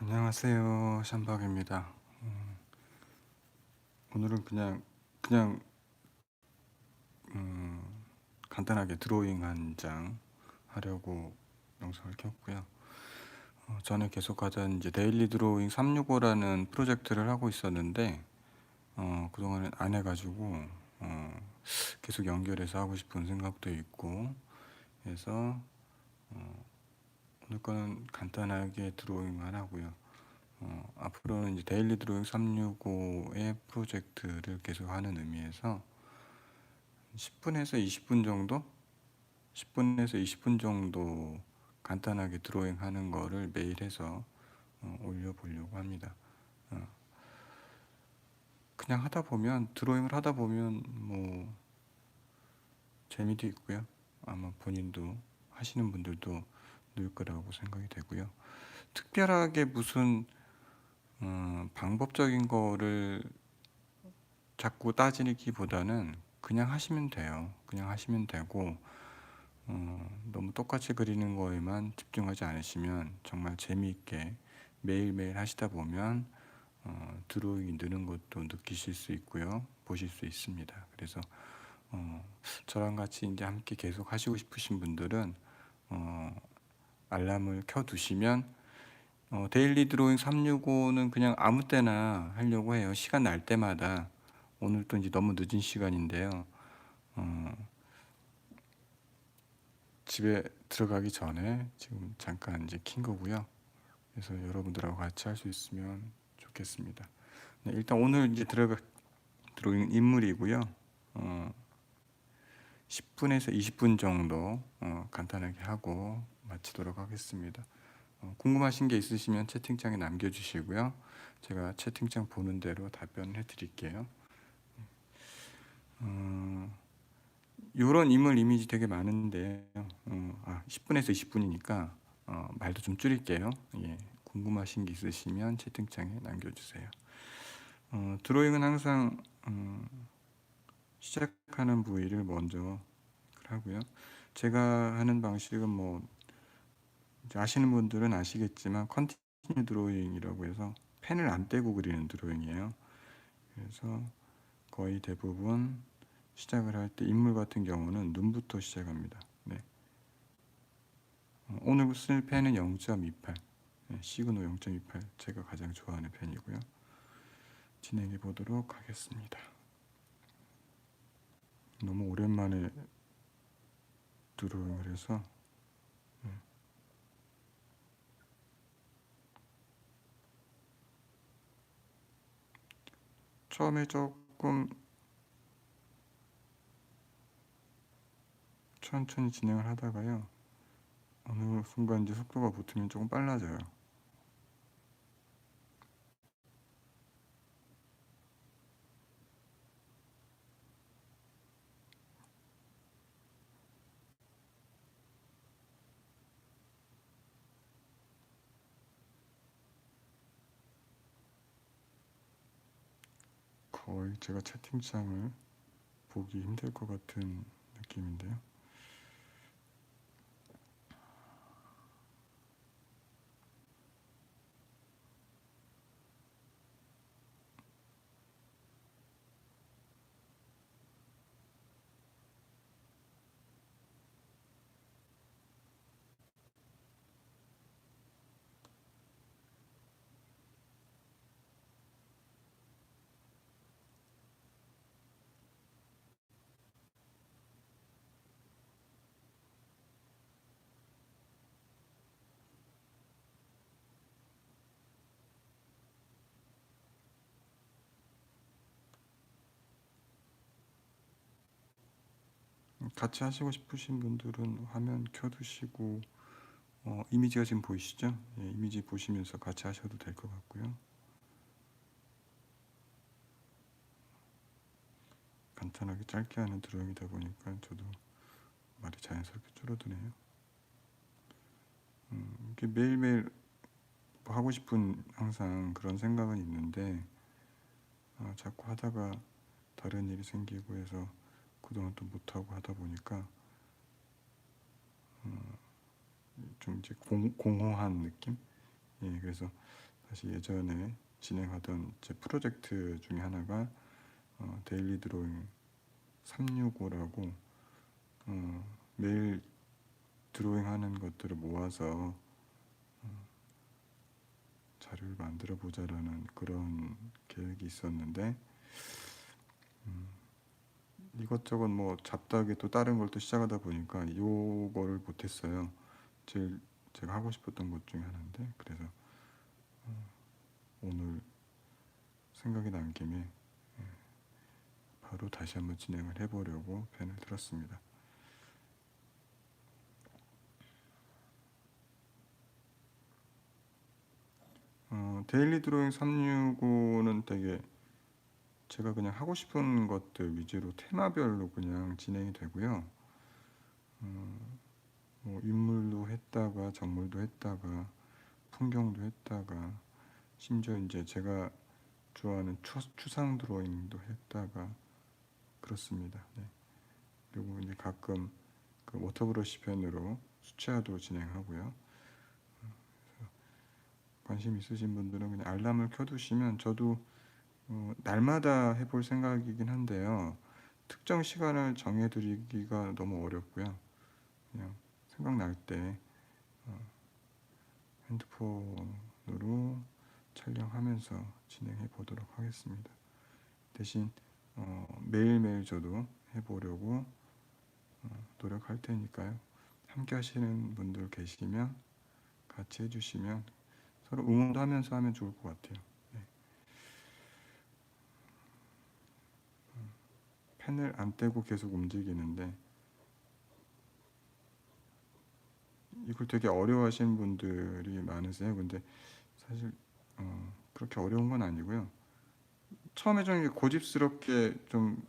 안녕하세요. 샴박입니다. 음, 오늘은 그냥 그냥 음, 간단하게 드로잉 한 장 하려고 영상을 켰고요. 어, 전에 계속 하던 이제 데일리 드로잉 365라는 프로젝트를 하고 있었는데 어, 그동안은 안 해가지고 어, 계속 연결해서 하고 싶은 생각도 있고 그래서 어, 오늘 거는 간단하게 드로잉만 하고요. 어, 앞으로는 이제 데일리 드로잉 365의 프로젝트를 계속 하는 의미에서 10분에서 20분 정도? 10분에서 20분 정도 간단하게 드로잉 하는 거를 매일 해서 어, 올려보려고 합니다. 어, 그냥 하다 보면, 드로잉을 하다 보면 뭐 재미도 있고요. 아마 본인도 하시는 분들도 늘 거라고 생각이 되고요. 특별하게 무슨 음, 방법적인 거를 자꾸 따지기보다는 그냥 하시면 돼요. 그냥 하시면 되고 어, 너무 똑같이 그리는 거에만 집중하지 않으시면 정말 재미있게 매일매일 하시다 보면 어, 드로잉이 느는 것도 느끼실 수 있고요. 보실 수 있습니다. 그래서 어, 저랑 같이 이제 함께 계속 하시고 싶으신 분들은 어, 알람을 켜 두시면 어, 데일리 드로잉 365는 그냥 아무 때나 하려고 해요. 시간 날 때마다. 오늘 또 이제 너무 늦은 시간인데요. 어, 집에 들어가기 전에 지금 잠깐 이제 킨 거고요. 그래서 여러분들하고 같이 할 수 있으면 좋겠습니다. 네, 일단 오늘 이제 들어가 드로잉 인물이고요. 어, 10분에서 20분 정도 어, 간단하게 하고 마치도록 하겠습니다. 어, 궁금하신 게 있으시면 채팅창에 남겨주시고요. 제가 채팅창 보는 대로 답변을 해드릴게요. 어, 이런 인물 이미지 되게 많은데 어, 아, 10분에서 20분이니까 어, 말도 좀 줄일게요. 예, 궁금하신 게 있으시면 채팅창에 남겨주세요. 어, 드로잉은 항상 음, 시작하는 부위를 먼저 하고요. 제가 하는 방식은 뭐 아시는 분들은 아시겠지만 컨티뉴 드로잉이라고 해서 펜을 안 떼고 그리는 드로잉이에요. 그래서 거의 대부분 시작을 할 때 인물 같은 경우는 눈부터 시작합니다. 네. 어, 오늘 쓸 펜은 0.28 네, 시그노 0.28 제가 가장 좋아하는 펜이고요. 진행해 보도록 하겠습니다. 너무 오랜만에 드로잉을 해서 처음에 조금 천천히 진행을 하다가요 어느 순간 이제 속도가 붙으면 조금 빨라져요 거의 제가 채팅창을 보기 힘들 것 같은 느낌인데요. 같이 하시고 싶으신 분들은 화면 켜두시고 어, 이미지가 지금 보이시죠? 예, 이미지 보시면서 같이 하셔도 될 것 같고요. 간단하게 짧게 하는 드로잉이다 보니까 저도 말이 자연스럽게 줄어드네요. 음, 이게 매일매일 뭐 하고 싶은 항상 그런 생각은 있는데 아, 자꾸 하다가 다른 일이 생기고 해서 그동안 또 못하고 하다 보니까 어, 좀 이제 공, 공허한 느낌? 예, 그래서 다시 예전에 진행하던 제 프로젝트 중에 하나가 어, 데일리 드로잉 365라고 어, 매일 드로잉하는 것들을 모아서 어, 자료를 만들어 보자라는 그런 계획이 있었는데 음, 이것저것 뭐 잡다하게 또 다른 걸 또 시작하다 보니까 요거를 못했어요. 제일 제가 하고 싶었던 것 중에 하나인데 그래서 어, 오늘 생각이 난 김에 예, 바로 다시 한번 진행을 해보려고 펜을 들었습니다. 어, 데일리 드로잉 365는 되게 제가 그냥 하고 싶은 것들 위주로 테마별로 그냥 진행이 되고요. 어, 뭐 인물도 했다가 정물도 했다가 풍경도 했다가 심지어 이제 제가 좋아하는 추, 추상 드로잉도 했다가 그렇습니다. 네. 그리고 이제 가끔 그 워터브러시 펜으로 수채화도 진행하고요. 관심 있으신 분들은 그냥 알람을 켜두시면 저도 어, 날마다 해볼 생각이긴 한데요. 특정 시간을 정해드리기가 너무 어렵고요. 그냥 생각날 때 어, 핸드폰으로 촬영하면서 진행해 보도록 하겠습니다. 대신 어, 매일매일 저도 해보려고 어, 노력할 테니까요. 함께 하시는 분들 계시면 같이 해주시면 서로 응원도 하면서 하면 좋을 것 같아요. 네. 음, 펜을 안 떼고 계속 움직이는데 이걸 되게 어려워하시는 분들이 많으세요. 근데 사실 어, 그렇게 어려운 건 아니고요. 처음에 좀 고집스럽게 좀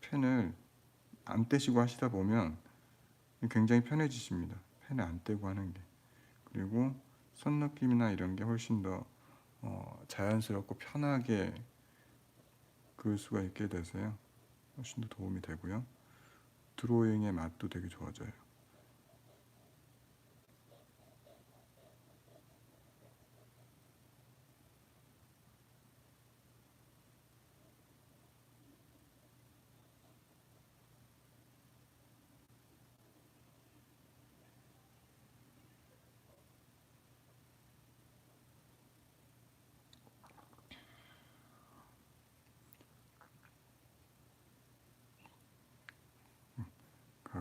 펜을 안 떼시고 하시다 보면 굉장히 편해지십니다. 펜을 안 떼고 하는 게. 그리고 손 느낌이나 이런 게 훨씬 더 어, 자연스럽고 편하게 그을 수가 있게 돼서요. 훨씬 더 도움이 되고요. 드로잉의 맛도 되게 좋아져요.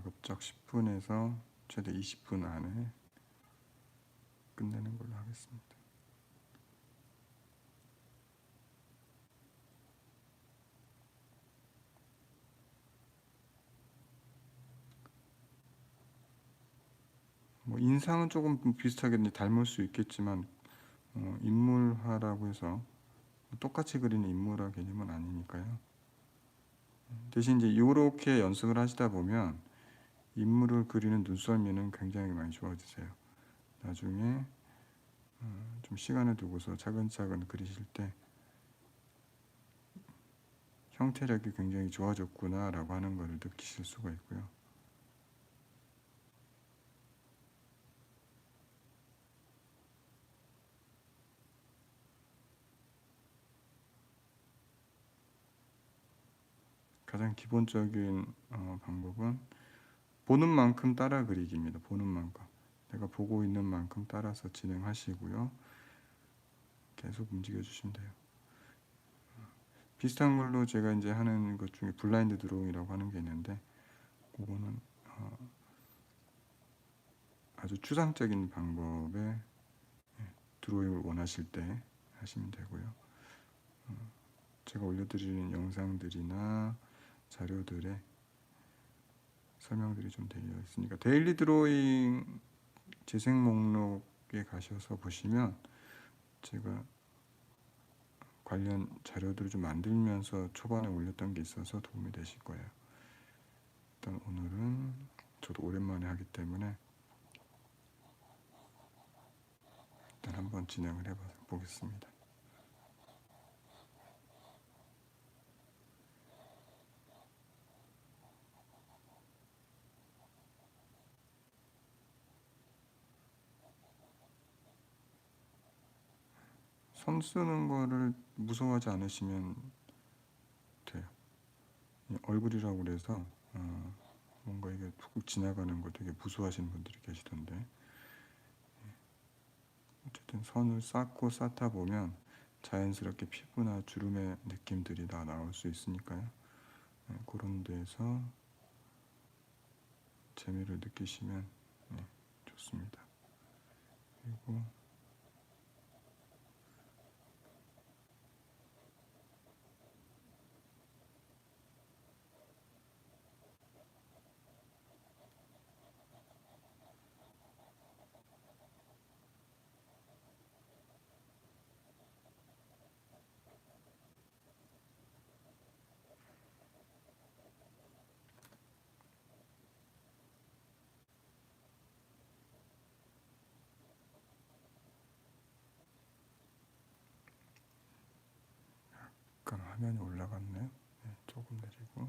가급적 10분에서 최대 20분 안에 끝내는 걸로 하겠습니다. 뭐 인상은 조금 비슷하게 이제 닮을 수 있겠지만 어, 인물화라고 해서 똑같이 그리는 인물화 개념은 아니니까요. 대신 이제 이렇게 연습을 하시다 보면 인물을 그리는 눈썰미는 굉장히 많이 좋아지세요. 나중에 어, 좀 시간을 두고서 차근차근 그리실 때 형태력이 굉장히 좋아졌구나라고 하는 것을 느끼실 수가 있고요. 가장 기본적인 어, 방법은 보는 만큼 따라 그리기입니다. 보는 만큼. 내가 보고 있는 만큼 따라서 진행하시고요. 계속 움직여 주시면 돼요. 비슷한 걸로 제가 이제 하는 것 중에 블라인드 드로잉이라고 하는 게 있는데 그거는 어 아주 추상적인 방법의 예, 드로잉을 원하실 때 하시면 되고요. 어 제가 올려드리는 영상들이나 자료들에 설명들이 좀 되어 있으니까 데일리 드로잉 재생 목록에 가셔서 보시면 제가 관련 자료들을 좀 만들면서 초반에 올렸던 게 있어서 도움이 되실 거예요. 일단 오늘은 저도 오랜만에 하기 때문에 일단 한번 진행을 해 보겠습니다. 선 쓰는 거를 무서워하지 않으시면 돼요. 이 얼굴이라고 그래서 어, 뭔가 이게 툭 지나가는 거 되게 무서워하시는 분들이 계시던데 예. 어쨌든 선을 쌓고 쌓다 보면 자연스럽게 피부나 주름의 느낌들이 다 나올 수 있으니까요. 예, 그런 데서 재미를 느끼시면 예, 좋습니다. 그리고 약간 화면이 올라갔네요. 네, 조금 내리고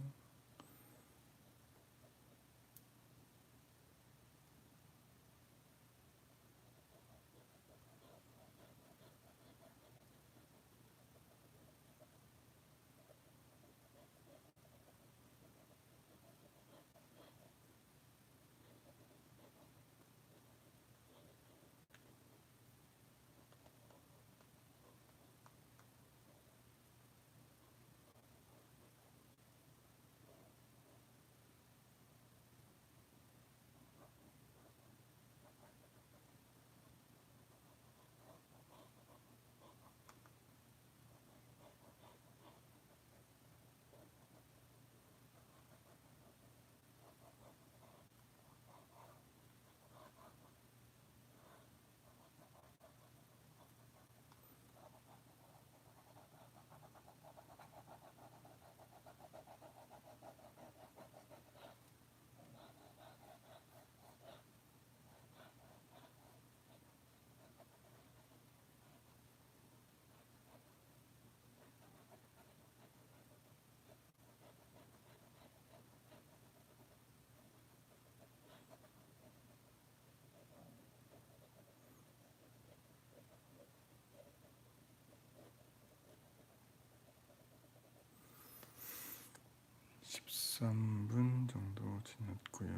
십삼 분 정도 지났고요.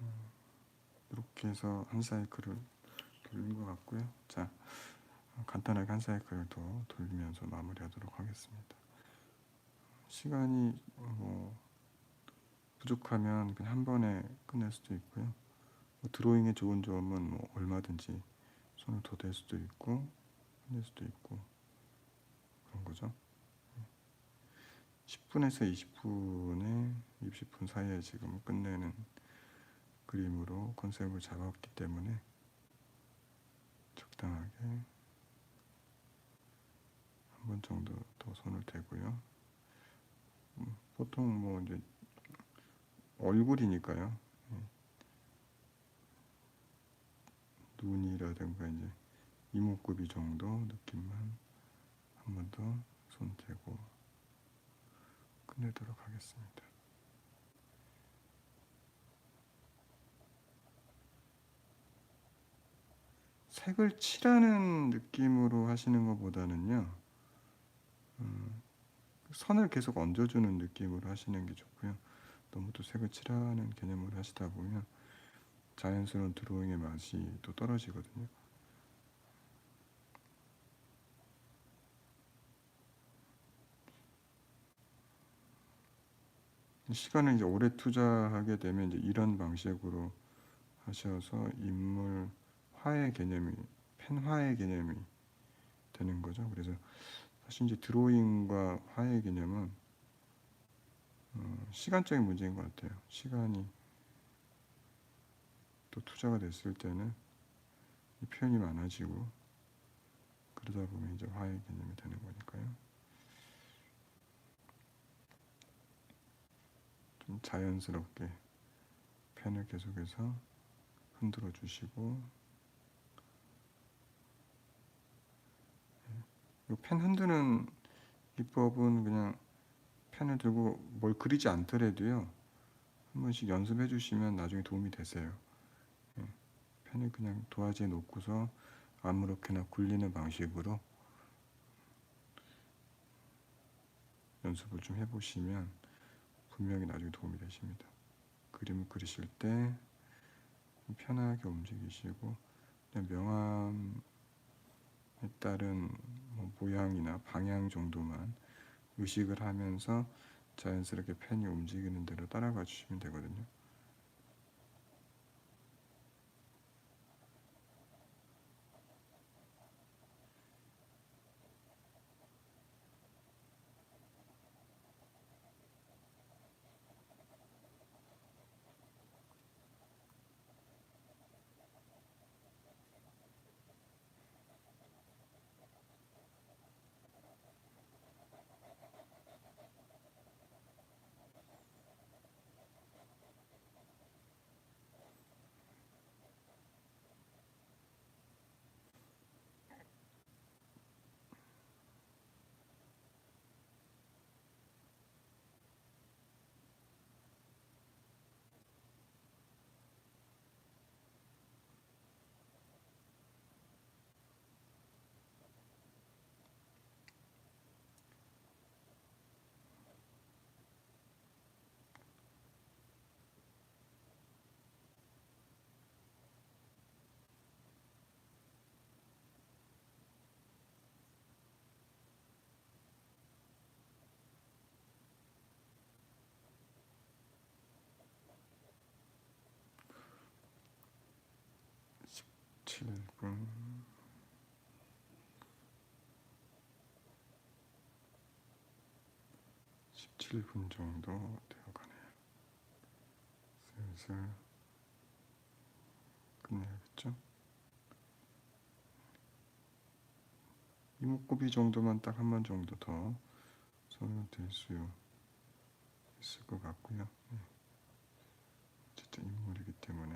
음, 이렇게 해서 한 사이클을 돌린 것 같고요. 자, 간단하게 한 사이클을 더 돌리면서 마무리하도록 하겠습니다. 시간이 뭐 부족하면 그냥 한 번에 끝낼 수도 있고요. 뭐 드로잉의 좋은 점은 뭐 얼마든지 손을 더 댈 수도 있고 끝낼 수도 있고 그런 거죠. 10분에서 20분에 60분 사이에 지금 끝내는 그림으로 컨셉을 잡았기 때문에 적당하게 한 번 정도 더 손을 대고요. 음, 보통 뭐 이제 얼굴이니까요. 예. 눈이라든가 이제 이목구비 정도 느낌만 한 번 더 손 대고 끝내도록 하겠습니다. 색을 칠하는 느낌으로 하시는 것보다는요, 음, 선을 계속 얹어주는 느낌으로 하시는 게 좋고요. 너무 또 색을 칠하는 개념으로 하시다 보면 자연스러운 드로잉의 맛이 또 떨어지거든요. 시간을 이제 오래 투자하게 되면 이제 이런 방식으로 하셔서 인물 화의 개념이 펜화의 개념이 되는 거죠. 그래서 사실 이제 드로잉과 화의 개념은 어, 시간적인 문제인 것 같아요. 시간이 또 투자가 됐을 때는 이 표현이 많아지고 그러다 보면 이제 화의 개념이 되는 거니까요. 좀 자연스럽게 펜을 계속해서 흔들어 주시고 이펜 흔드는 기법은 그냥 펜을 들고 뭘 그리지 않더라도요 한 번씩 연습해 주시면 나중에 도움이 되세요. 예, 펜을 그냥 도화지에 놓고서 아무렇게나 굴리는 방식으로 연습을 좀 해보시면 분명히 나중에 도움이 되십니다. 그림을 그리실 때 편하게 움직이시고 명암에 따른 뭐 모양이나 방향 정도만 의식을 하면서 자연스럽게 펜이 움직이는 대로 따라가 주시면 되거든요. 칠분 17분 정도 되어가네요. 슬슬 끝내야겠죠? 이목구비 정도만 딱 한 번 정도 더 손을 댈수 있을 것 같고요. 네. 어쨌든 인물이기 때문에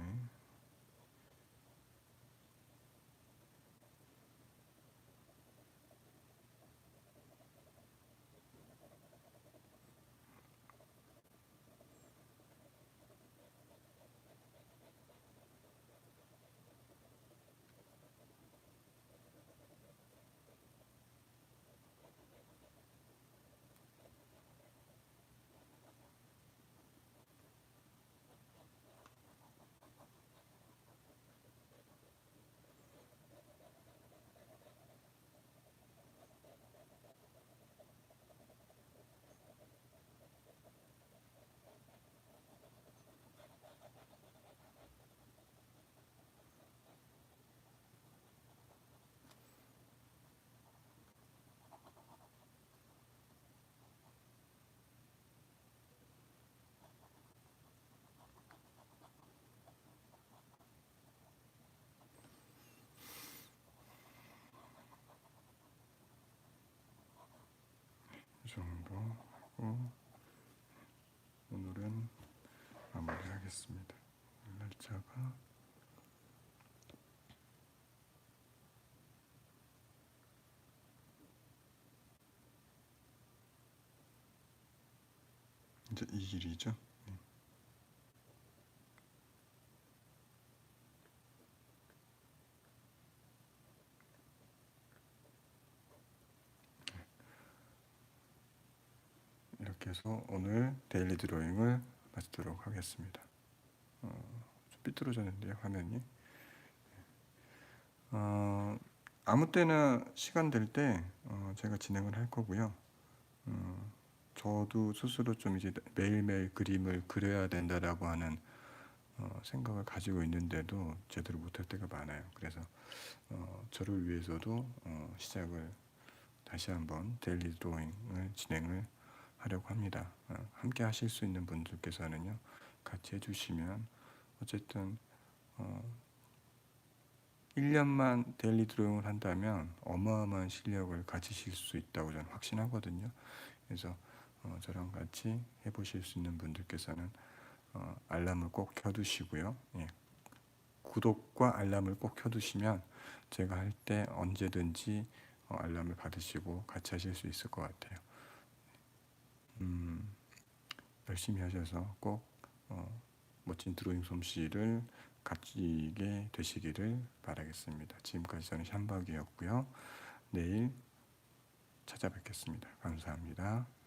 이 정도 하고 오늘은 마무리하겠습니다. 날짜가 이제 이 길이죠. 해서 오늘 데일리 드로잉을 마치도록 하겠습니다. 어, 좀 삐뚤어졌는데요, 화면이. 어, 아무 때나 시간 될때 어, 제가 진행을 할 거고요. 어, 저도 스스로 좀 이제 매일매일 그림을 그려야 된다라고 하는 어, 생각을 가지고 있는데도 제대로 못할 때가 많아요. 그래서 어, 저를 위해서도 어, 시작을 다시 한번 데일리 드로잉을 진행을 하려고 합니다. 어, 함께 하실 수 있는 분들께서는요, 같이 해주시면 어쨌든 어, 1년만 데일리 드로잉을 한다면 어마어마한 실력을 가지실 수 있다고 저는 확신하거든요. 그래서 어, 저랑 같이 해보실 수 있는 분들께서는 어, 알람을 꼭 켜두시고요. 예. 구독과 알람을 꼭 켜두시면 제가 할 때 언제든지 어, 알람을 받으시고 같이 하실 수 있을 것 같아요. 음, 열심히 하셔서 꼭 어, 멋진 드로잉 솜씨를 값지게 되시기를 바라겠습니다. 지금까지 저는 샴박이었고요. 내일 찾아뵙겠습니다. 감사합니다.